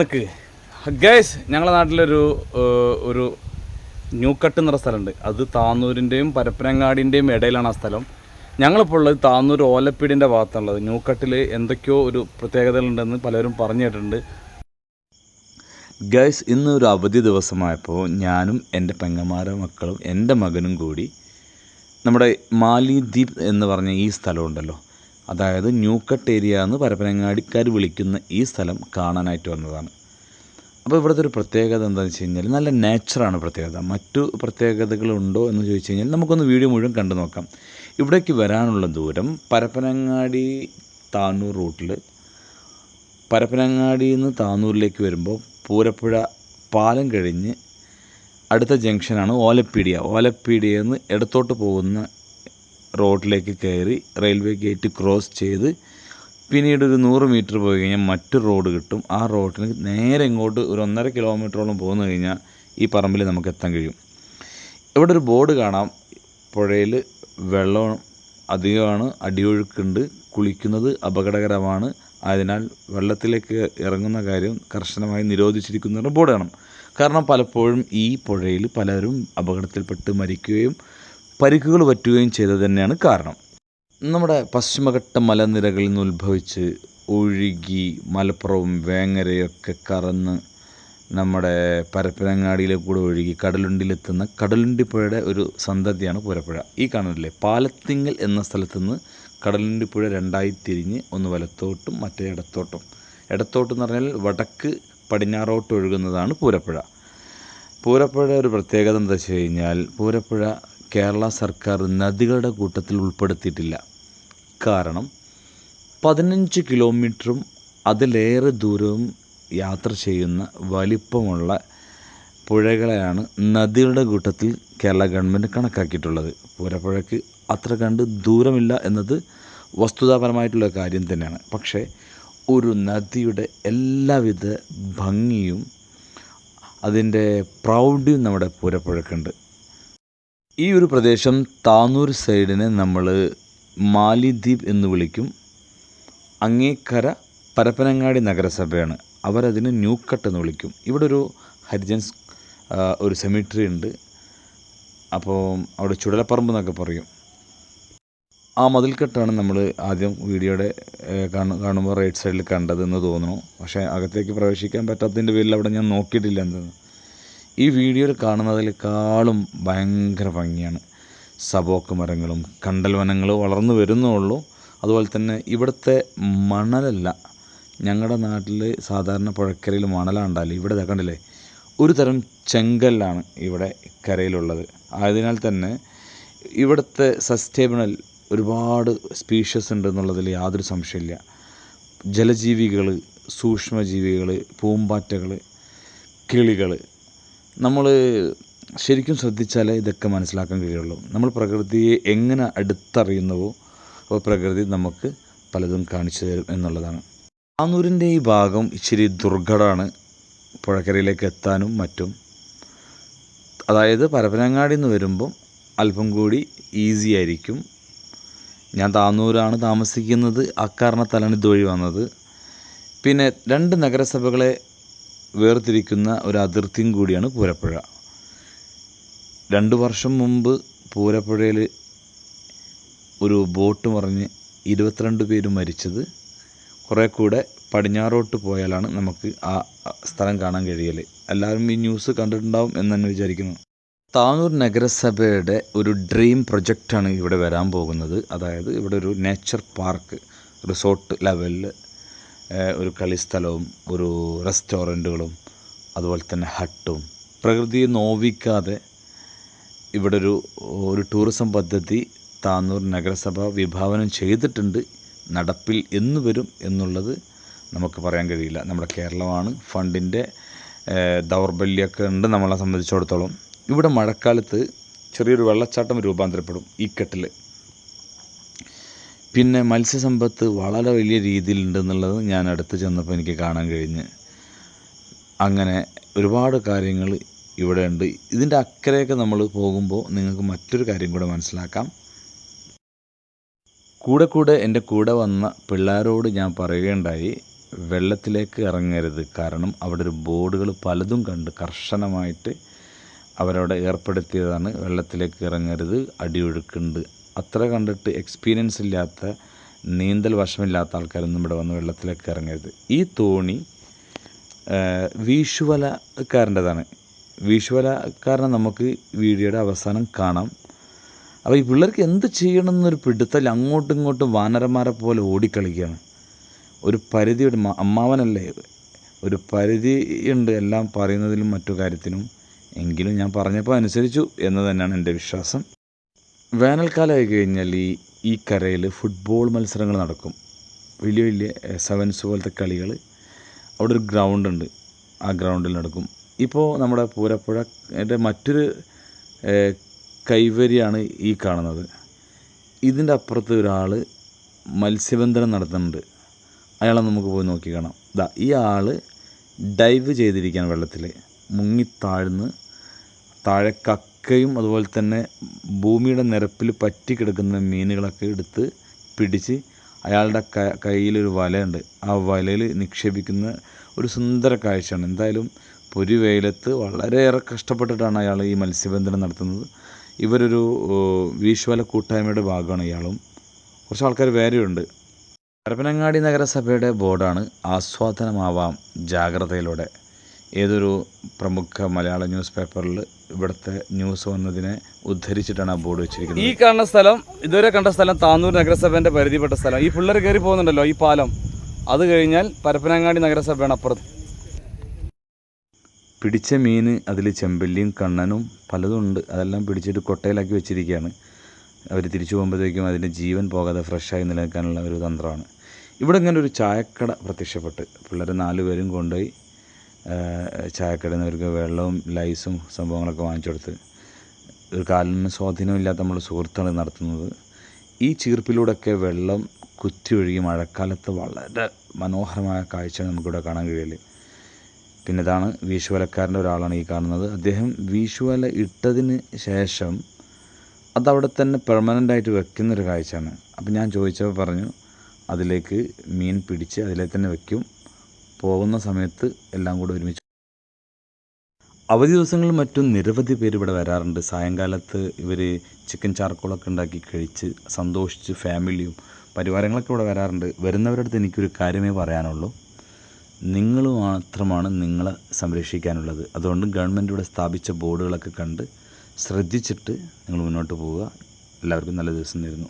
നിക്ക്. Guys ഞങ്ങളുടെ നാട്ടിലൊരു ഒരു ന്യൂക്കട്ട് എന്നൊരു സ്ഥലമുണ്ട്. അത് താന്നൂരിന്റെയും പരപ്പനങ്ങാടിന്റെയും ഇടയിലാണ് ആ സ്ഥലം. ഞങ്ങളിപ്പോൾ ഉള്ളത് താന്നൂർ ഓലപ്പീടിന്റെ ന്യൂ കട്ടിൽ എന്തൊക്കെയോ ഒരു പ്രത്യേകതകളുണ്ടെന്ന് പലരും പറഞ്ഞു കേട്ടിട്ടുണ്ട് ഗൈസ് ഇന്ന് ഒരു അവധി ദിവസമായപ്പോൾ ഞാനും എന്റെ പെങ്ങന്മാരും മക്കളും എന്റെ മകനും കൂടി നമ്മുടെ മാലിദ്വീപ് എന്ന് പറഞ്ഞ ഈ സ്ഥലമുണ്ടല്ലോ. അതായത് ന്യൂക്കട്ട് ഏരിയ എന്ന് പരപ്പനങ്ങാടിക്കാർ വിളിക്കുന്ന ഈ സ്ഥലം കാണാനായിട്ട് വന്നതാണ്. അപ്പോൾ ഇവിടുത്തെ ഒരു പ്രത്യേകത എന്താണെന്ന് വെച്ച് കഴിഞ്ഞാൽ നല്ല നേച്ചറാണ് പ്രത്യേകത. മറ്റു പ്രത്യേകതകളുണ്ടോ എന്ന് ചോദിച്ചു കഴിഞ്ഞാൽ നമുക്കൊന്ന് വീഡിയോ മുഴുവൻ കണ്ടു നോക്കാം. ഇവിടേക്ക് വരാനുള്ള ദൂരം പരപ്പനങ്ങാടി താന്നൂർ റൂട്ടിൽ പരപ്പനങ്ങാടിയിൽ നിന്ന് താനൂരിലേക്ക് വരുമ്പോൾ പൂരപ്പുഴ പാലം കഴിഞ്ഞ് അടുത്ത ജംഗ്ഷനാണ് ഓലപ്പീഡിയ ഓലപ്പീടിയയിൽ നിന്ന് ഇടത്തോട്ട് പോകുന്ന റോഡിലേക്ക് കയറി റെയിൽവേ ഗേറ്റ് ക്രോസ് ചെയ്ത് പിന്നീട് ഒരു നൂറ് മീറ്റർ പോയി കഴിഞ്ഞാൽ മറ്റൊരു റോഡ് കിട്ടും. ആ റോഡിന് നേരെ ഇങ്ങോട്ട് ഒരു ഒന്നര കിലോമീറ്ററോളം പോന്നു കഴിഞ്ഞാൽ ഈ പറമ്പിൽ നമുക്ക് എത്താൻ കഴിയും. ഇവിടെ ഒരു ബോർഡ് കാണാം. പുഴയിൽ വെള്ളം അധികമാണ് അടിയൊഴുക്കുണ്ട് കുളിക്കുന്നത് അപകടകരമാണ്. അതിനാൽ വെള്ളത്തിലേക്ക് ഇറങ്ങുന്ന കാര്യം കർശനമായി നിരോധിച്ചിരിക്കുന്ന ബോർഡ് കാണാം. കാരണം പലപ്പോഴും ഈ പുഴയിൽ പലരും അപകടത്തിൽപ്പെട്ട് മരിക്കുകയും പരിക്കുകൾ പറ്റുകയും ചെയ്തത് തന്നെയാണ് കാരണം. നമ്മുടെ പശ്ചിമഘട്ട മലനിരകളിൽ നിന്ന് ഉത്ഭവിച്ച് ഒഴുകി മലപ്പുറവും വേങ്ങരയൊക്കെ കറന്ന് നമ്മുടെ പരപ്പനങ്ങാടിയിലെ കൂടെ ഒഴുകി കടലുണ്ടിയിലെത്തുന്ന കടലുണ്ടിപ്പുഴയുടെ ഒരു സന്തതിയാണ് പൂരപ്പുഴ. ഈ കാണുന്നില്ലേ? പാലത്തിങ്ങൽ എന്ന സ്ഥലത്ത് നിന്ന് കടലുണ്ടിപ്പുഴ രണ്ടായി തിരിഞ്ഞ് ഒന്ന് വലത്തോട്ടും മറ്റേ ഇടത്തോട്ടും. ഇടത്തോട്ട് എന്ന് പറഞ്ഞാൽ വടക്ക് പടിഞ്ഞാറോട്ട് ഒഴുകുന്നതാണ് പൂരപ്പുഴ. പൂരപ്പുഴ ഒരു പ്രത്യേകത എന്താ വെച്ച് കഴിഞ്ഞാൽ പൂരപ്പുഴ കേരള സർക്കാർ നദികളുടെ കൂട്ടത്തിൽ ഉൾപ്പെടുത്തിയിട്ടില്ല. കാരണം പതിനഞ്ച് കിലോമീറ്ററും അതിലേറെ ദൂരവും യാത്ര ചെയ്യുന്ന വലിപ്പമുള്ള പുഴകളെയാണ് നദികളുടെ കൂട്ടത്തിൽ കേരള ഗവൺമെന്റ് കണക്കാക്കിയിട്ടുള്ളത്. പൂരപ്പുഴയ്ക്ക് അത്ര കണ്ട് ദൂരമില്ല എന്നത് വസ്തുതാപരമായിട്ടുള്ള കാര്യം തന്നെയാണ്. പക്ഷേ ഒരു നദിയുടെ എല്ലാവിധ ഭംഗിയും അതിന്റെ പ്രൗഢിയും നമ്മുടെ പൂരപ്പുഴക്കുണ്ട് ഈ ഒരു പ്രദേശം താനൂർ സൈഡിനെ നമ്മൾ മാലിദ്വീപ് എന്ന് വിളിക്കും. അങ്ങേക്കര പരപ്പനങ്ങാടി നഗരസഭയാണ്. അവരതിന് ന്യൂക്കട്ട് എന്ന് വിളിക്കും. ഇവിടെ ഒരു ഹരിജൻസ് ഒരു സെമിട്രി ഉണ്ട്. അപ്പോൾ അവിടെ ചുടലപ്പറമ്പ് എന്നൊക്കെ പറയും. ആ മതിൽക്കെട്ടാണ് നമ്മൾ ആദ്യം വീഡിയോയുടെ കാണു കാണുമ്പോൾ റൈറ്റ് സൈഡിൽ കണ്ടതെന്ന് തോന്നുന്നു. പക്ഷേ അകത്തേക്ക് പ്രവേശിക്കാൻ പറ്റാത്തതിന്റെ പേരിൽ അവിടെ ഞാൻ നോക്കിയിട്ടില്ല എന്തെന്ന്. ഈ വീഡിയോയിൽ കാണുന്നതിനേക്കാളും ഭയങ്കര ഭംഗിയാണ്. സബോക്ക് മരങ്ങളും കണ്ടൽ വനങ്ങളും വളർന്നു വരുന്നുള്ളൂ. അതുപോലെ തന്നെ ഇവിടുത്തെ മണലല്ല. ഞങ്ങളുടെ നാട്ടിൽ സാധാരണ പുഴക്കരയിൽ മണലാണ്ടാൽ ഇവിടെ കണ്ടില്ലേ? ഒരു തരം ചെങ്കല്ലാണ് ഇവിടെ കരയിലുള്ളത്. ആയതിനാൽ തന്നെ ഇവിടുത്തെ സസ്റ്റേബിൾ ഒരുപാട് സ്പീഷ്യസ് ഉണ്ട് എന്നുള്ളതിൽ യാതൊരു സംശയമില്ല. ജലജീവികൾ സൂക്ഷ്മജീവികൾ പൂമ്പാറ്റകൾ കിളികൾ നമ്മൾ ശരിക്കും ശ്രദ്ധിച്ചാലേ ഇതൊക്കെ മനസ്സിലാക്കാൻ കഴിയുള്ളൂ. നമ്മൾ പ്രകൃതിയെ എങ്ങനെ അടുത്തറിയുന്നുവോ അപ്പോൾ പ്രകൃതി നമുക്ക് പലതും കാണിച്ചു തരും എന്നുള്ളതാണ്. ആനൂരിന്റെ ഈ ഭാഗം ഇച്ചിരി ദുർഘടമാണ് പുഴക്കരയിലേക്ക് എത്താനും മറ്റും. അതായത് പരപ്പനങ്ങാടി നിന്ന് വരുമ്പം അല്പം കൂടി ഈസി ആയിരിക്കും. ഞാൻ താന്നൂരാണ് താമസിക്കുന്നത്. അക്കാരണത്താലാണ് ഇതുവഴി വന്നത് പിന്നെ രണ്ട് നഗരസഭകളെ വേർതിരിക്കുന്ന ഒരു അതിർത്തിയും കൂടിയാണ് പൂരപ്പുഴ. രണ്ട് വർഷം മുമ്പ് പൂരപ്പുഴയിൽ ഒരു ബോട്ട് മറിഞ്ഞ് ഇരുപത്തിരണ്ട് പേര് മരിച്ചത്. കുറേ കൂടെ പടിഞ്ഞാറോട്ട് പോയാലാണ് നമുക്ക് ആ സ്ഥലം കാണാൻ കഴിയൽ എല്ലാവരും ഈ ന്യൂസ് കണ്ടിട്ടുണ്ടാവും എന്ന് തന്നെ വിചാരിക്കുന്നു. താനൂർ നഗരസഭയുടെ ഒരു ഡ്രീം പ്രൊജക്റ്റാണ് ഇവിടെ വരാൻ പോകുന്നത്. അതായത് ഇവിടെ ഒരു നേച്ചർ പാർക്ക് റിസോർട്ട് ലെവലിൽ ഒരു കളിസ്ഥലവും ഒരു റെസ്റ്റോറന്റുകളും അതുപോലെ തന്നെ ഹട്ടും. പ്രകൃതിയെ നോവിക്കാതെ ഇവിടെ ഒരു ഒരു ടൂറിസം പദ്ധതി താന്നൂർ നഗരസഭ വിഭാവനം ചെയ്തിട്ടുണ്ട്. നടപ്പിൽ എന്ന് വരും എന്നുള്ളത് നമുക്ക് പറയാൻ കഴിയില്ല. നമ്മുടെ കേരളമാണ് ഫണ്ടിന്റെ ദൗർബല്യമൊക്കെ ഉണ്ട് നമ്മളെ സംബന്ധിച്ചിടത്തോളം. ഇവിടെ മഴക്കാലത്ത് ചെറിയൊരു വെള്ളച്ചാട്ടം രൂപാന്തരപ്പെടും ഈ കെട്ടിൽ പിന്നെ മത്സ്യസമ്പത്ത് വളരെ വലിയ രീതിയിലുണ്ടെന്നുള്ളത് ഞാൻ അടുത്ത് ചെന്നപ്പോൾ എനിക്ക് കാണാൻ കഴിഞ്ഞ്. അങ്ങനെ ഒരുപാട് കാര്യങ്ങൾ ഇവിടെ ഉണ്ട്. ഇതിന്റെ അക്കരയൊക്കെ നമ്മൾ പോകുമ്പോൾ നിങ്ങൾക്ക് മറ്റൊരു കാര്യം കൂടെ മനസ്സിലാക്കാം. കൂടെ കൂടെ എന്റെ കൂടെ വന്ന പിള്ളേരോട് ഞാൻ പറയുകയുണ്ടായി വെള്ളത്തിലേക്ക് ഇറങ്ങരുത്. കാരണം അവിടെ ഒരു ബോർഡുകൾ പലതും കണ്ട് കർശനമായിട്ട് അവരവിടെ ഏർപ്പെടുത്തിയതാണ്. വെള്ളത്തിലേക്ക് ഇറങ്ങരുത് അടിയൊഴുക്കുണ്ട് അത്ര കണ്ടിട്ട് എക്സ്പീരിയൻസ് ഇല്ലാത്ത നീന്തൽ വശമില്ലാത്ത ആൾക്കാരൊന്നും ഇവിടെ വന്ന് വെള്ളത്തിലേക്ക് ഇറങ്ങരുത്. ഈ തോണി വീശുവലക്കാരന്റെതാണ്. വീശുവലക്കാരനെ നമുക്ക് വീഡിയോയുടെ അവസാനം കാണാം. അപ്പോൾ ഈ പിള്ളേർക്ക് എന്ത് ചെയ്യണം എന്നൊരു പിടുത്തൽ അങ്ങോട്ടും ഇങ്ങോട്ടും വാനരന്മാരെ പോലെ ഓടിക്കളിക്കുകയാണ്. ഒരു പരിധിയുടെ അമ്മാവനല്ലേ? ഒരു പരിധി ഉണ്ട് എല്ലാം പറയുന്നതിലും മറ്റു കാര്യത്തിനും. എങ്കിലും ഞാൻ പറഞ്ഞപ്പോൾ അനുസരിച്ചു എന്ന് തന്നെയാണ് എന്റെ വിശ്വാസം. വേനൽക്കാലമായി കഴിഞ്ഞാൽ ഈ ഈ കരയിൽ ഫുട്ബോൾ മത്സരങ്ങൾ നടക്കും. വലിയ വലിയ സെവൻസ് പോലത്തെ കളികൾ അവിടെ ഒരു ഗ്രൗണ്ട് ഉണ്ട്. ആ ഗ്രൗണ്ടിൽ നടക്കും. ഇപ്പോൾ നമ്മുടെ പൂരപ്പുഴയുടെ മറ്റൊരു കൈവരിയാണ് ഈ കാണുന്നത്. ഇതിന്റെ അപ്പുറത്ത് ഒരാൾ മത്സ്യബന്ധനം നടത്തുന്നുണ്ട്. അയാളെ നമുക്ക് പോയി നോക്കി കാണാം. ദാ ഈ ആൾ ഡൈവ് ചെയ്തിരിക്കുകയാണ് വെള്ളത്തിൽ മുങ്ങി താഴ്ന്ന് താഴെ കക്കയും അതുപോലെ തന്നെ ഭൂമിയുടെ നിരപ്പിൽ പറ്റി കിടക്കുന്ന മീനുകളൊക്കെ എടുത്ത് പിടിച്ച് അയാളുടെ ക കയ്യിലൊരു വലയുണ്ട്. ആ വലയിൽ നിക്ഷേപിക്കുന്ന ഒരു സുന്ദര കാഴ്ചയാണ്. എന്തായാലും പൊരി വെയിലത്ത് വളരെയേറെ കഷ്ടപ്പെട്ടിട്ടാണ് അയാൾ ഈ മത്സ്യബന്ധനം നടത്തുന്നത്. ഇവരൊരു വീശുവല കൂട്ടായ്മയുടെ ഭാഗമാണ് ഇയാളും. കുറച്ച് ആൾക്കാർ വേറെയുണ്ട്. പരപ്പനങ്ങാടി നഗരസഭയുടെ ബോർഡാണ് ആസ്വാദനമാവാം ജാഗ്രതയിലൂടെ. ഏതൊരു പ്രമുഖ മലയാള ന്യൂസ് പേപ്പറിൽ ഇവിടുത്തെ ന്യൂസ് വന്നതിനെ ഉദ്ധരിച്ചിട്ടാണ് ആ ബോർഡ് വെച്ചിരിക്കുന്നത്. ഈ കാണുന്ന സ്ഥലം ഇതുവരെ കണ്ട സ്ഥലം താന്നൂർ നഗരസഭേന്റെ പരിധിപ്പെട്ട സ്ഥലം. ഈ പിള്ളേർ കയറി പോകുന്നുണ്ടല്ലോ ഈ പാലം. അത് കഴിഞ്ഞാൽ പരപ്പനങ്ങാടി നഗരസഭയാണ് അപ്പുറത്ത്. പിടിച്ച മീൻ അതിൽ ചെമ്പല്ലിയും കണ്ണനും പലതും ഉണ്ട് അതെല്ലാം പിടിച്ചിട്ട് കൊട്ടയിലാക്കി വെച്ചിരിക്കുകയാണ്. അവർ തിരിച്ചു പോകുമ്പോഴത്തേക്കും അതിന്റെ ജീവൻ പോകാതെ ഫ്രഷായി നിലനിൽക്കാനുള്ള ഒരു തന്ത്രമാണ്. ഇവിടെ ഇങ്ങനെ ഒരു ചായക്കട പ്രത്യക്ഷപ്പെട്ട് പിള്ളേർ നാലുപേരും കൊണ്ടുപോയി ചായക്കടയിൽ വെള്ളവും ലൈസും സംഭവങ്ങളൊക്കെ വാങ്ങിച്ചു കൊടുത്ത് ഒരു കാലിന് സ്വാധീനമില്ലാത്ത നമ്മൾ സുഹൃത്താണ് നടത്തുന്നത്. ഈ ചീർപ്പിലൂടെയൊക്കെ വെള്ളം കുത്തി ഒഴുകി മഴക്കാലത്ത് വളരെ മനോഹരമായ കാഴ്ച നമുക്കിവിടെ കാണാൻ കഴിയൽ. പിന്നെ ഇതാണ് വീശുവലക്കാരന്റെ ഒരാളാണ് ഈ കാണുന്നത്. അദ്ദേഹം വീശുവല ഇട്ടതിന് ശേഷം അതവിടെ തന്നെ പെർമനന്റ് ആയിട്ട് വെക്കുന്നൊരു കാഴ്ചയാണ്. അപ്പം ഞാൻ ചോദിച്ചപ്പോൾ പറഞ്ഞു അതിലേക്ക് മീൻ പിടിച്ച് അതിലേക്ക് തന്നെ വെക്കും. പോകുന്ന സമയത്ത് എല്ലാം കൂടെ ഒരുമിച്ച്. അവധി ദിവസങ്ങളിൽ മറ്റും നിരവധി പേര് ഇവിടെ വരാറുണ്ട്. സായങ്കാലത്ത് ഇവർ ചിക്കൻ ചാർക്കോളൊക്കെ ഉണ്ടാക്കി കഴിച്ച് സന്തോഷിച്ച് ഫാമിലിയും പരിവാരങ്ങളൊക്കെ ഇവിടെ വരാറുണ്ട്. വരുന്നവരുടെ അടുത്ത് എനിക്കൊരു കാര്യമേ പറയാനുള്ളൂ. നിങ്ങൾ മാത്രമാണ് നിങ്ങളെ സംരക്ഷിക്കാനുള്ളത്. അതുകൊണ്ട് ഗവൺമെന്റ് ഇവിടെ സ്ഥാപിച്ച ബോർഡുകളൊക്കെ കണ്ട് ശ്രദ്ധിച്ചിട്ട് നിങ്ങൾ മുന്നോട്ട് പോവുക. എല്ലാവർക്കും നല്ല ദിവസം നേരുന്നു